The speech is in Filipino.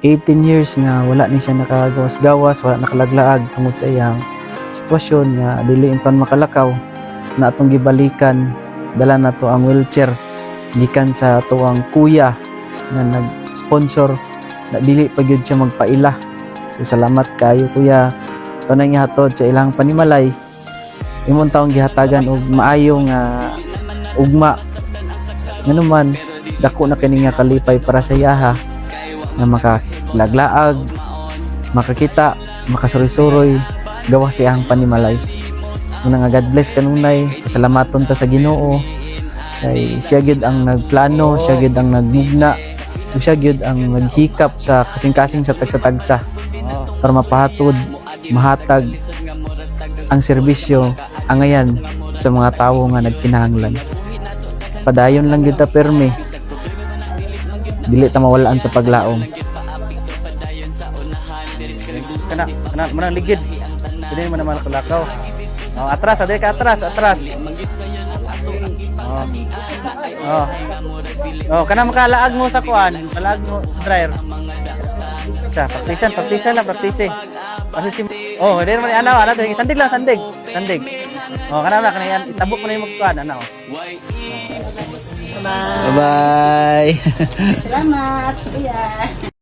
18 years nga wala ni siya nakagawas-gawas, wala nakalaglaag tungod sa iyang sitwasyon nga dili inton makalakaw na atong gibalikan dala na to ang wheelchair gikan sa tuwang kuya nga nag-sponsor na dili pa gyud siya magpaila. So, salamat kayo kuya. Ito na gihatod sa ilang panimalay. Imong taong gihatagan og maayo nga ugma. Ngano man dako na kini nga kalipay para sa iyaha na makalaglaag, makakita, makasuroy-suroy, gawa siyang panimalay. Una nga God bless kanunay, pasalamaton ta sa Ginoo. Kay siya gyud ang nagplano, siya gyud ang nagmugna, ug siya gyud ang naghikap sa kasing-kasing sa tagsa-tagsa para mapahatod, mahatag ang serbisyo angayan sa mga tawo nga nagkinahanglan. Padayon lang gyud ta perme. Dili ta mawalaan sa paglaom. Kana, kana, manang ligid. Pwede naman naman nakalakaw. Oh, atras, adre ka atras, atras. Oh. Oh. Oh, kana makalaag mo sa kuan, kalaag mo sa dryer. Sa, praktisan, praktisan lang, praktise. Kasi si Oh, hindi naman ano, ano, to, sandig lang, sandig. Sandig. Oh, kana na, kana yan, itabok mo na yung magkuan, ano. Bye. Salamat, kuya.